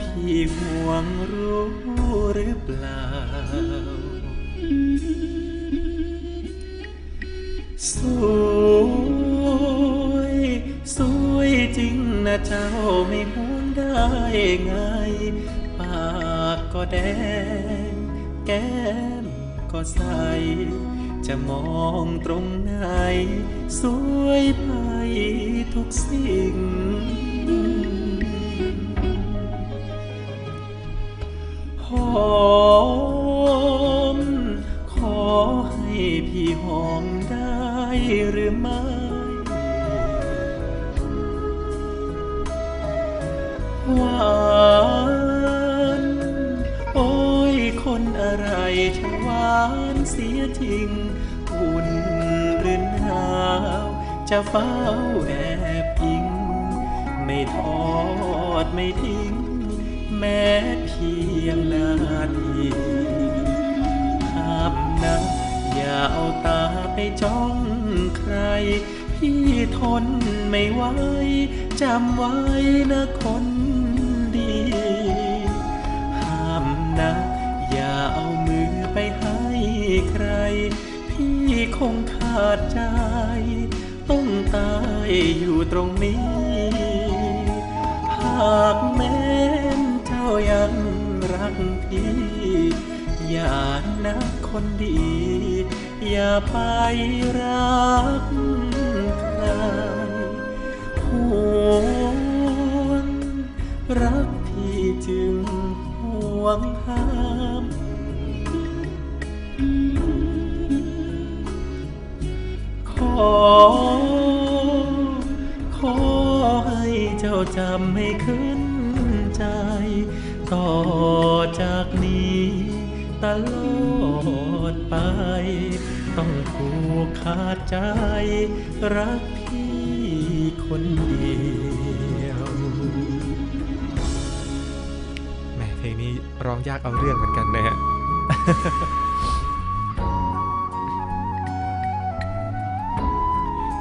พี่ห่วงรู้หรือเปล่า สวย สวยจริงนะเจ้าไม่ห่วงได้ไง ปากก็แดง แก้มก็ใส จะมองตรงไหน สวยไปทุกสิ่ง หอม ขอให้พี่หอมได้หรือไม่หวานโอ้ยคนอะไรช่างหวานเสียจริงอุ่นหรือหนาวจะเฝ้าแอบอิง ไม่ทอดไม่ทิ้ง แม้เพียงนาทีห้ามนะอย่าเอาตาไปจ้องใคร พี่ทนไม่ไหวจำไว้นะคนดีห้ามนะ อย่าเอามือไปให้ใคร พี่คงขาดใจ ต้องตายอยู่ตรงนี้ อย่านะคนดี อย่าไปรักใครหวงรักพี่จึงห่วงห้ามขอ ขอให้เจ้าจำให้ขึ้นใจต่อ จากนี้ตลอดไป ต้องผูกขาดใจ รักพี่คนเดียวแหมเพลงนี้ร้องยากเอาเรื่องเหมือนกันนะฮะ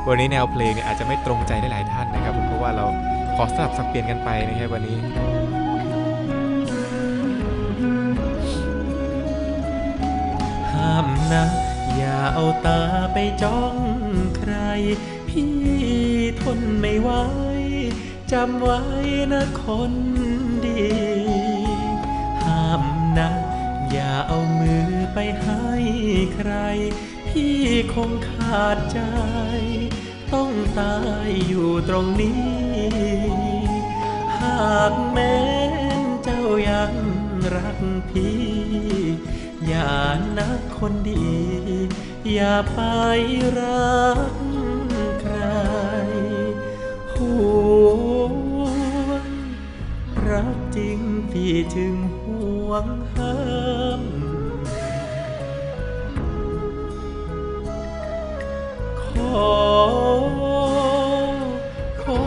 วันนี้แนวเพลงเนี่ยอาจจะไม่ตรงใจได้หลายท่านนะครับผมเพราะว่าเราขอสลับสับเปลี่ยนกันไปนะครับวันนี้ นะ อย่าเอาตาไปจ้องใคร พี่ทนไม่ไหวจำไว้นะคนดี ห้ามนะ อย่าเอามือไปให้ใคร พี่คงขาดใจ ต้องตายอยู่ตรงนี้ หากแม้นเจ้ายังรักพี่ อย่านักคนดี อย่าไปรักใครห่วงรักจริงพี่จึงห่วงห้ามขอ ขอ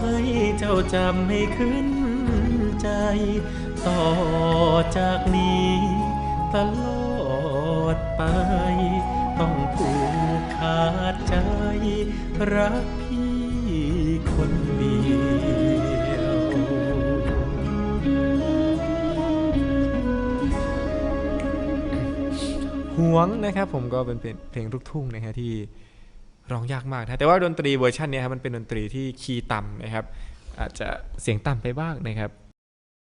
ให้เจ้าจำให้ขึ้นใจ ต่อจากนี้ ตลอดไป ต้องผูกขาดใจ รักพี่คนเดียว หวงนะครับผมก็เป็นเพลงลูกทุ่งนะฮะที่ร้องยากมากนะแต่ว่าดนตรีเวอร์ชันนี้ครับมันเป็นดนตรีที่คีย์ต่ำนะครับ อาจจะเสียงต่ำไปบ้างนะครับ